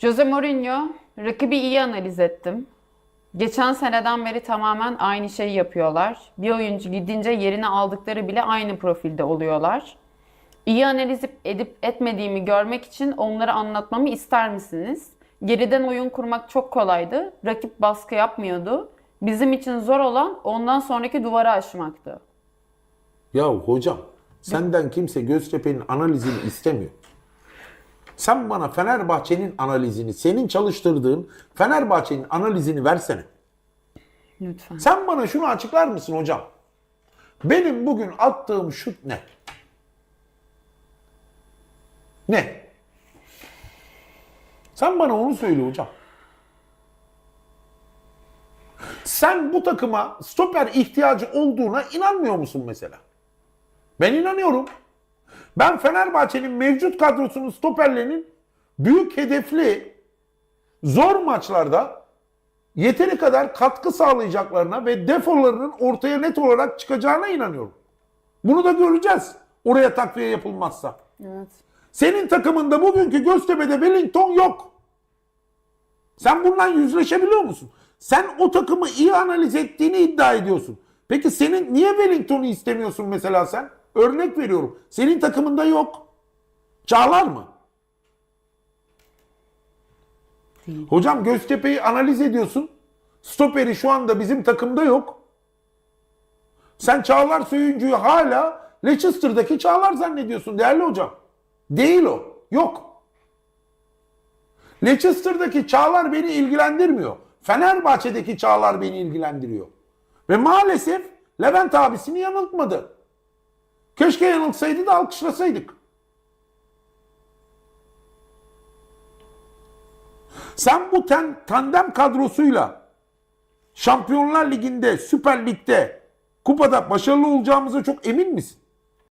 Jose Mourinho, rakibi iyi analiz ettim. Geçen seneden beri tamamen aynı şeyi yapıyorlar. Bir oyuncu gidince yerine aldıkları bile aynı profilde oluyorlar. İyi analiz edip etmediğimi görmek için onları anlatmamı ister misiniz? Geriden oyun kurmak çok kolaydı. Rakip baskı yapmıyordu. Bizim için zor olan ondan sonraki duvarı aşmaktı. Ya hocam senden kimse Göztepe'nin analizini istemiyor. Sen bana Fenerbahçe'nin analizini, senin çalıştırdığın Fenerbahçe'nin analizini versene. Lütfen. Sen bana şunu açıklar mısın hocam? Benim bugün attığım şut ne? Ne? Sen bana onu söyle hocam. Sen bu takıma stoper ihtiyacı olduğuna inanmıyor musun mesela? Ben inanıyorum. Ben Fenerbahçe'nin mevcut kadrosunun stoperlerinin büyük hedefli zor maçlarda yeteri kadar katkı sağlayacaklarına ve defolarının ortaya net olarak çıkacağına inanıyorum. Bunu da göreceğiz. Oraya takviye yapılmazsa. Evet. Senin takımında bugünkü Göztepe'de Wellington yok. Sen bundan yüzleşebiliyor musun? Sen o takımı iyi analiz ettiğini iddia ediyorsun. Peki senin niye Wellington'u istemiyorsun mesela sen? Örnek veriyorum. Senin takımında yok. Çağlar mı? Değil. Hocam Göztepe'yi analiz ediyorsun. Stoperi şu anda bizim takımda yok. Sen Çağlar Söyüncü'yü hala Leicester'daki Çağlar zannediyorsun değerli hocam. Değil o. Yok. Leicester'daki Çağlar beni ilgilendirmiyor. Fenerbahçe'deki Çağlar beni ilgilendiriyor. Ve maalesef Levent abisini yanıltmadı. Keşke yanılsaydı da alkışlasaydık. Sen bu ten, tandem kadrosuyla Şampiyonlar Ligi'nde, Süper Lig'de, kupada başarılı olacağımıza çok emin misin?